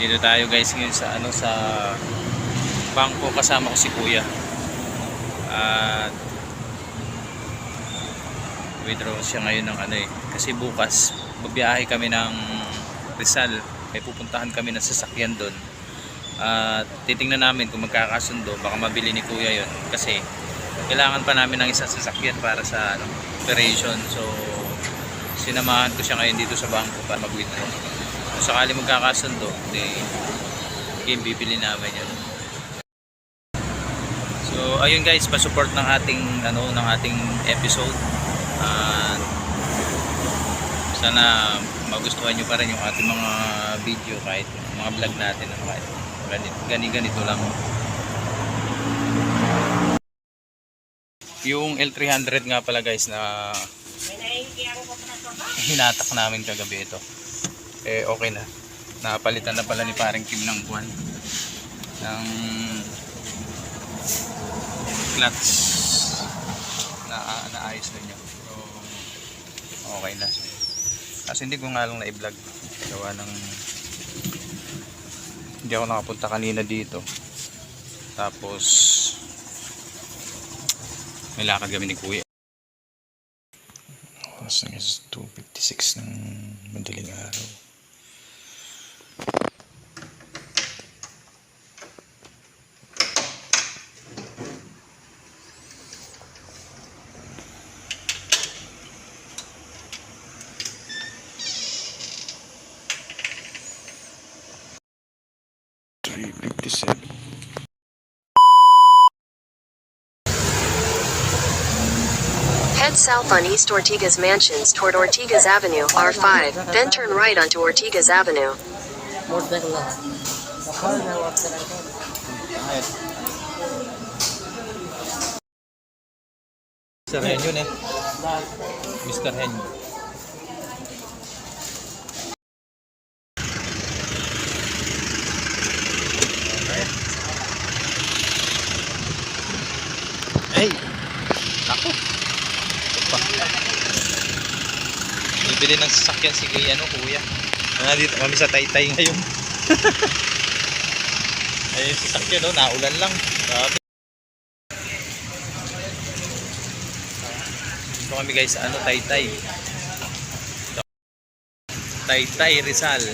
Dito tayo guys ngayon sa ano sa bangko kasama ko si Kuya. At withdraw siya ngayon ng ano eh. Kasi bukas babiyahe kami ng Rizal. May pupuntahan kami ng sasakyan doon. At titingnan namin kung magkakasundo. Baka mabili ni Kuya yon Kasi kailangan pa namin ng isang sasakyan para sa ano, operation. So sinamahan ko siya ngayon dito sa bangko para mag-withdraw. Kung sakali magkakasundo, di game bibili namin yun. So ayun guys, pa-support ng ating ano ng ating episode. At sana magustuhan nyo pa rin yung ating mga video kahit mga vlog natin ano, kahit ganito, ganito, ganito lang. Yung L300 nga pala guys na hinatak namin kagabi ito eh okay na. Napalitan na pala ni parang Kim ng buwan. Ng clutch na naayos na niya. So okay na. Kasi hindi ko nga lang na-vlog. Gawa ng hindi ako nakapunta kanina dito. Tapos may lakad kami ni kuya. Oras na is 2.56 ng madaling araw. South on East Ortigas Mansions toward Ortigas Avenue, R5, then turn right onto Ortigas Avenue. motorcycle. Mr. Hen eh. Mr. Hen. Bibili ng sasakyan si kuya, ano, kuya. Nandito kami sa Taytay ngayon. Ay, yung sasakyan, no, naulan lang. Grabe. Dito kami guys ano, Taytay. Taytay Rizal.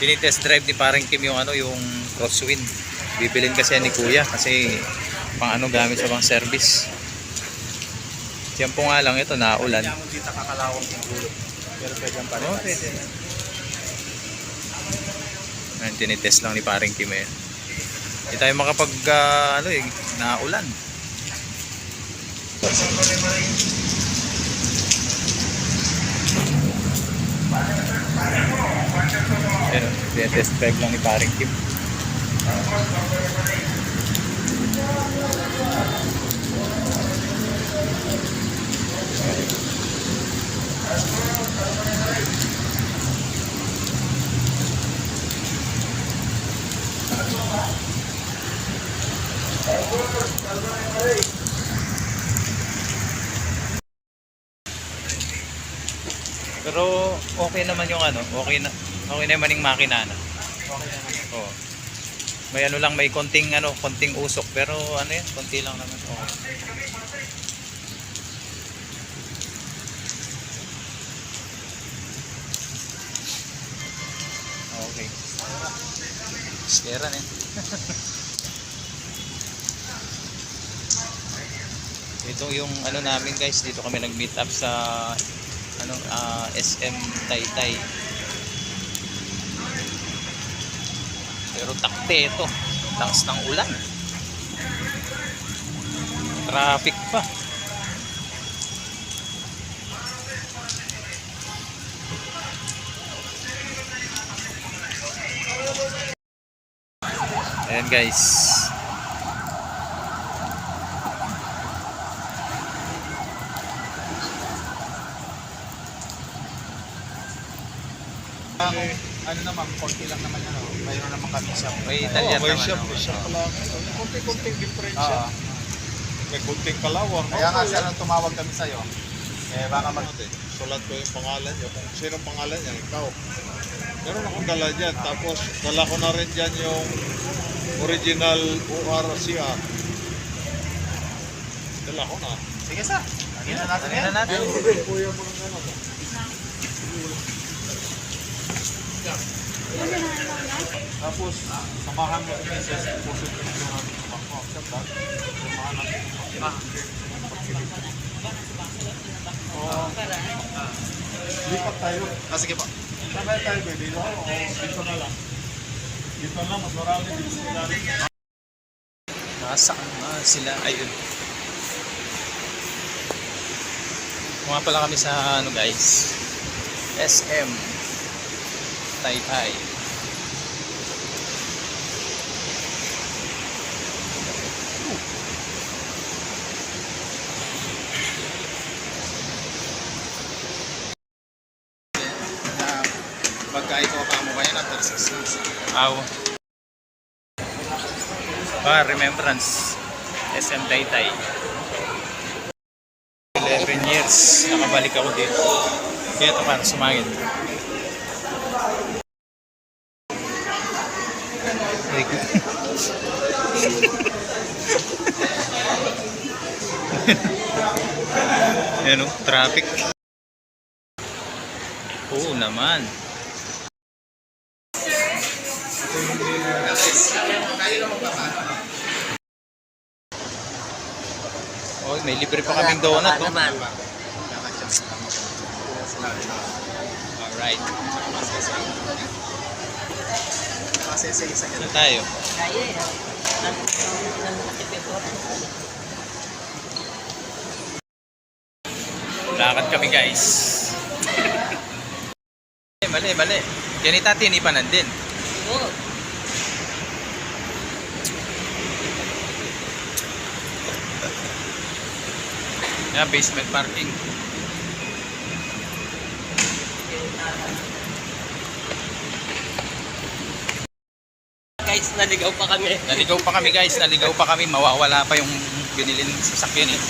Tinitest drive ni parang Kim yung ano, yung crosswind. Bibilin kasi ni Kuya kasi pang ano gamit sa pang service. Yan po nga lang ito, naulan. Mo dito kakalawang gulo. Pero pwede ang pare. Oo, pwede na. Ayan, tinitest lang ni paring Kim eh. Hindi tayo makapag, ah, ano eh, naulan. Ayan, tinitest drive lang ni paring Kim. Pero okay naman yung ano, okay na okay naman yung makina na. Okay naman. Oo. May ano lang, may konting ano, konting usok pero ano yan, konti lang naman. Okay. Okay. Scaran eh. Ito yung ano namin guys, dito kami nag-meet up sa ano ah, SM Taytay. Pero takte ito. Lakas ng ulan. Traffic pa. Ayan guys. Ano naman, konti lang naman ano. Mayroon naman kami sa May Italian naman. oh. may shop Oo. lang. Konti-konting diferensya. Oo. May kunting kalawang. Kaya nga siya nang tumawag kami sa'yo. Eh baka mag... Ano din, Sulat ko yung pangalan niyo. Kung sino pangalan niya, ikaw. Meron akong dala dyan. Tapos dala ko na rin dyan yung original ORCR. Dala ko na. Sige sa. Lagyan na natin yan. Tingnan natin. Kuya mo ng ano. Tapos, samahan mo yung SS deposit ko yung natin sa bangko. Accept that. Samahan natin. Oo. Lipat tayo. Ah, sige po. Sabay tayo ba dito? O dito na lang. Dito na, mas marami dito sa ilalim. Nasaan na sila? Ayun. Mga pala kami sa ano guys. SM. Taytay. Pagka ikaw pa mo kayo after 6 months. Aw. Ah, remembrance. SM Taytay. 11 years nakabalik ako dito. Kaya ito para sumangin. Yan o, traffic. Oo naman. Oh, may libre pa kaming donut, no? naman. Alright. Sa isa Ano tayo? Kaya eh. Lakad kami, guys. mali, mali. Ganita tinipanan din. Oo. Yan, basement parking. Guys, naligaw pa kami. Naligaw pa kami, guys. Naligaw pa kami. Mawawala pa yung binili ng sasakyan, eh.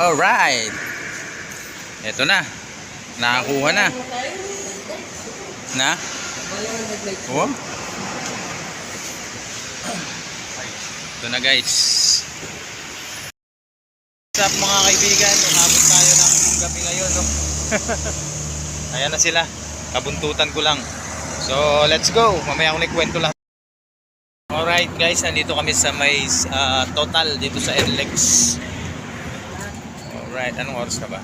Alright. Ito na. Nakakuha na. Na? Oh. Ito na guys. What's up mga kaibigan? Umabot tayo ng gabi ngayon. No? Ayan na sila. Kabuntutan ko lang. So let's go. Mamaya akong nagkwento lang. Alright guys, nandito kami sa may ah, total dito sa NLEX. Alright, anong oras na ba?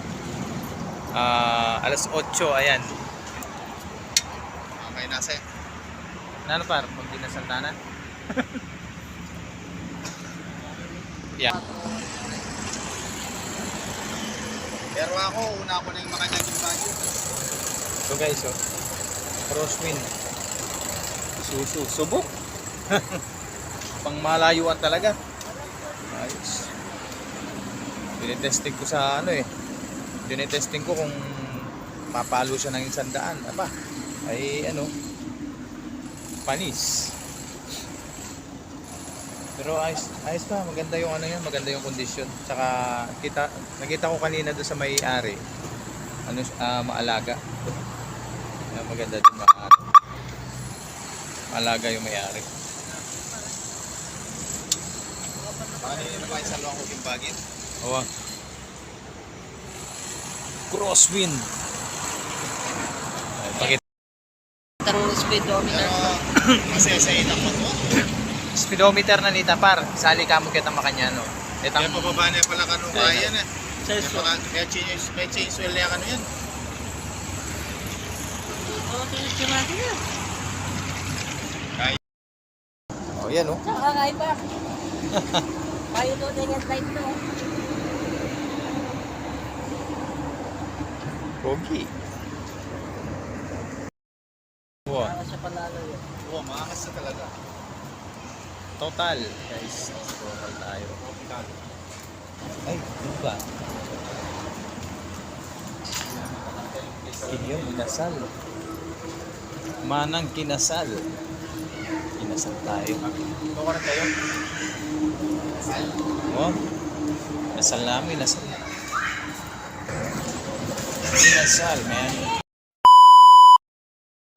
Ah, alas 8, ayan. Okay na sir. Ano par? Magdi na Santana? yeah. Pero ako, una ko na yung makanyag yung bagyo. So guys, oh. Crosswind. Susu. Subok. Pang malayuan talaga. Ayos. Dinitesting ko sa ano eh. Dinitesting ko kung papalo siya ng isang daan. Aba, ay ano, panis. Pero ayos, ayos pa, maganda yung ano yan, maganda yung condition. Tsaka kita, nakita ko kanina doon sa may-ari, ano, ah, maalaga. Yan, maganda din ma maalaga yung may-ari. Paano yun na ba yung huling bagit? Oo. Crosswind. Ay, Pakit. Itang speedometer. Pero, kasi sa ilang mo to. Speedometer na nita par. Sali ka mo kita makanyano. Kaya Itang pababa na pala kanu Ayun. kaya yan eh. Sa Kaya pala, kaya change, may change well yan ano yan. Na. Oh, yan oh. Saka nga iba. Payo doon na yung light to. Pogi. Wow. Para sa panalo yun. Oo, maakas na talaga. Total. Guys, total tayo. Ay, ano ba? Skin yun, inasal. Manang kinasal. Kinasal tayo. Na tayo. Oh, nasal namin, nasal. Kinasal, man.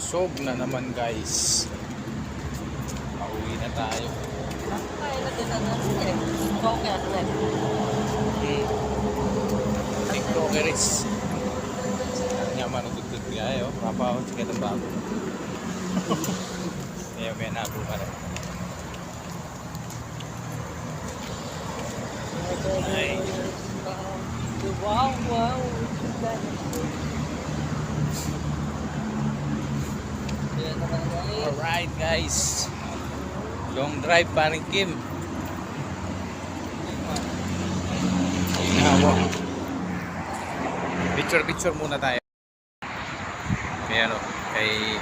Sog na naman, guys. Pauwi na tayo. Kaya natin ano. Okay, ano na. TikTokeris. Nyaman ang tugtog niya ayo. Papa ako sige ng bago. Kaya may nabo pa rin. Ay. Wow, wow. Alright guys. Long drive paring Kim. Inawa. Picture picture muna tayo. Kaya ano, kay